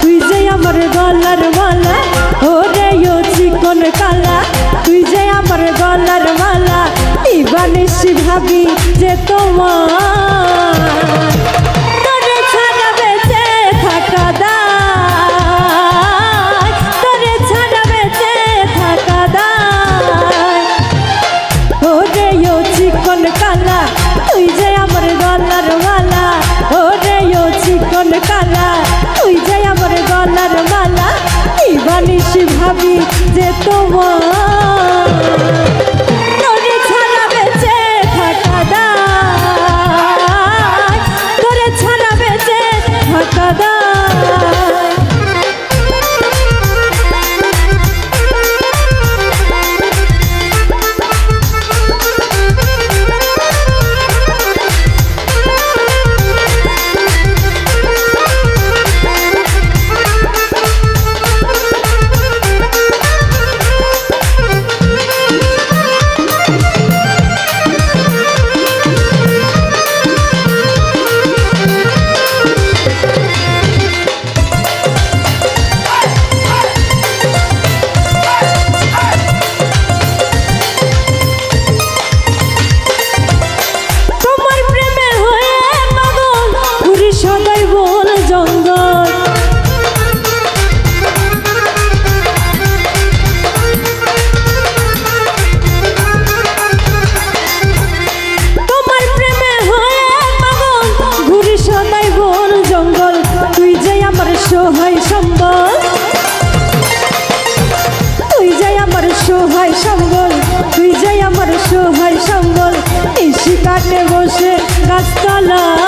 তুই যে আমার গলার মালা ও রে ও চিকন কালা, তুই যে আমার গলার মালা দিবানিসি ভাবি যে তোমার। কালা, তুই যে আমার গলার মালা ও রে ও চিকন কালা মালা কি ভাবি যে তোমার। ঘাটে বসে গাছতলা